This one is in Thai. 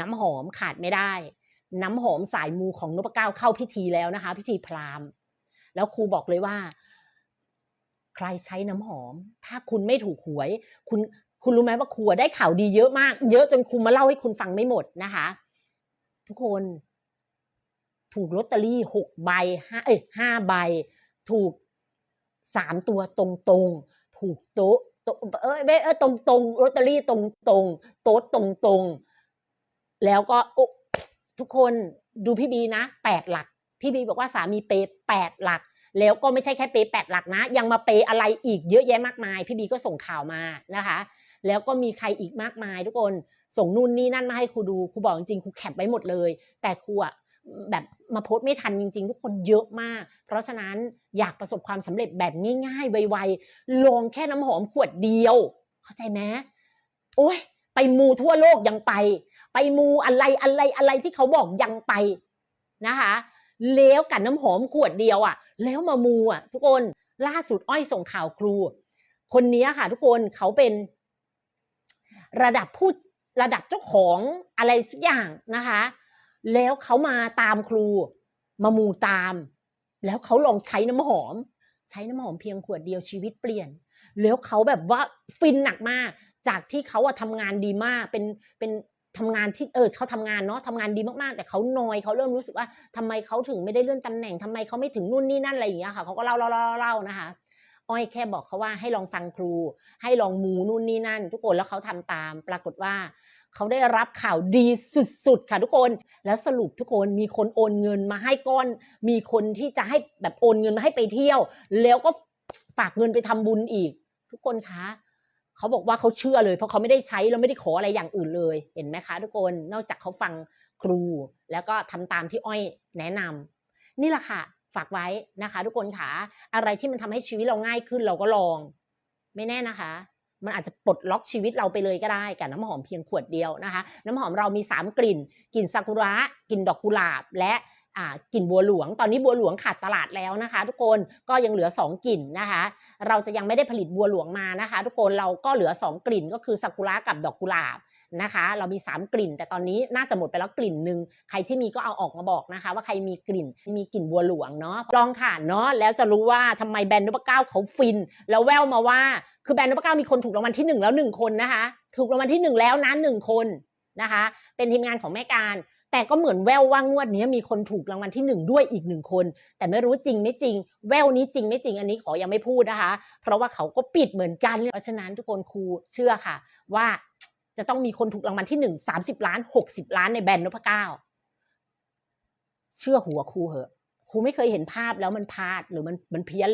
น้ำหอมขาดไม่ได้ น้ำหอมสายมูของนพเก้าเข้าพิธีแล้วนะคะ พิธีพราหมณ์ แล้วครูบอกเลยว่า ใครใช้น้ำหอม ถ้าคุณไม่ถูกหวย คุณคุณรู้ไหมว่าครูได้ข่าวดีเยอะมาก เยอะจนครูมาเล่าให้คุณฟังไม่หมดนะคะ ทุกคนถูกลอตเตอรี่หกใบห้าเอ้ยห้าใบ ถูกสามตัวตรงตรงถูกโต๊ะโตเอ้ยเออตรงตรงลอตเตอรี่ตรงตรงโต๊ะตรงตรง แล้วก็โอ้ทุกคนดูพี่บีนะแปดหลัก พี่บีบอกว่าสามีเปย์แปดหลัก แล้วก็ไม่ใช่แค่เปย์แปดหลักนะ ยังมาเปย์อะไรอีกเยอะแยะมากมาย พี่บีก็ส่งข่าวมานะคะ แล้วก็มีใครอีกมากมาย ทุกคนส่งนู่นนี่นั่นมาให้ครูดูครูบอกจริงครูแคปไว้หมดเลย แต่ครูอะแบบมาโพสต์ไม่ทันจริง ๆ ทุกคนเยอะมาก เพราะฉะนั้นอยากประสบความสำเร็จแบบง่ายๆไวๆลงแค่น้ำหอมขวดเดียว เข้าใจไหมโอ้ย ไปมูทั่วโลกยังไป ไปมูอะไรอะไรอะไรที่เขาบอกยังไปนะคะแล้วกับน้ำหอมขวดเดียวอะ่ะ แล้วมามูอะ ทุกคนล่าสุดอ้อยส่งข่าวครู คนนี้ค่ะ ทุกคนเขาเป็น ระดับผู้ระดับเจ้าของอะไรสักอย่างนะคะ แล้วเขามาตามครู มามูตาม แล้วเขาลองใช้น้ำหอม ใช้น้ำหอมเพียงขวดเดียวชีวิตเปลี่ยน แล้วเขาแบบว่าฟินหนักมาก จากที่เขาอะทำงานดีมากเป็นเป็นทำงานที่เออเขาทำงานเนาะทำงานดีมากๆ แต่เขานอยเขาเริ่มรู้สึกว่าทำไมเขาถึงไม่ได้เลื่อนตำแหน่งทำไมเขาไม่ถึงนู่นนี่นั่นอะไรอย่างเงี้ยค่ะเขาก็เล่าเล่าเล่าเล่านะคะอ้อยแค่บอกเขาว่าให้ลองฟังครู ให้ลองมูนู่นนี่นั่น ทุกคนแล้วเขาทำตาม ปรากฏว่าเขาได้รับข่าวดีสุดๆ ค่ะทุกคน แล้วสรุปทุกคนมีคนโอนเงินมาให้ก้อน มีคนที่จะให้แบบโอนเงินมาให้ไปเที่ยว แล้วก็ฝากเงินไปทำบุญอีก ทุกคนคะ เขาบอกว่าเขาเชื่อเลยเพราะเขาไม่ได้ใช้แล้วไม่ได้ขออะไรอย่างอื่นเลย เห็นไหมคะทุกคนนอกจากเขาฟังครู แล้วก็ทำตามที่อ้อยแนะนำนี่แหละค่ะฝากไว้นะคะ ทุกคนค่ะอะไรที่มันทำให้ชีวิตเราง่ายขึ้นเราก็ลอง ไม่แน่นะคะ มันอาจจะปลดล็อกชีวิตเราไปเลยก็ได้กับน้ำหอมเพียงขวดเดียวนะคะ น้ำหอมเรามี 3 กลิ่น กลิ่นซากุระกลิ่นดอกกุหลาบและ กลิ่นบัวหลวง ตอนนี้บัวหลวงขาดตลาดแล้วนะคะ ทุกคนก็ยังเหลือ 2 กลิ่นนะคะ เราจะยังไม่ได้ผลิตบัวหลวงมานะคะ ทุกคนเราก็เหลือ 2 กลิ่นก็คือซากุระกับดอกกุหลาบนะคะ เรามี 3 กลิ่น แต่ตอนนี้น่าจะหมดไปแล้วกลิ่นหนึ่งใครที่มีก็เอาออกมาบอกนะคะ ว่าใครมีกลิ่นมีกลิ่นบัวหลวงเนาะลองค่ะเนาะแล้วจะรู้ว่าทำไมแบรนด์นพเก้าเขาฟิน แล้วแววมาว่าคือแบรนด์นพเก้ามีคนถูกรางวัลที่หนึ่งแล้วหนึ่งคนนะคะ ถูกรางวัลที่หนึ่งแล้วนะหนึ่งคนนะคะ เป็นทีมงานของแม่การ แต่ก็เหมือนแววว่างวดนี้มีคนถูกรางวัลที่หนึ่งด้วยอีกหนึ่งคน แต่ไม่รู้จริงไม่จริง แววนี้จริงไม่จริงอันนี้ขอยังไม่พูดนะคะ เพราะว่าเขาก็ปิดเหมือนกันเพราะฉะนั้นทุกคนครูเชื่อค่ะ ว่าจะต้องมีคนถูกรางวัลที่หนึ่งสามสิบล้านหกสิบล้านในแบรนด์นพเก้าเชื่อหัวครูเหอะครูไม่เคยเห็นภาพแล้วมันพลาดหรือมันมันเพี้ยน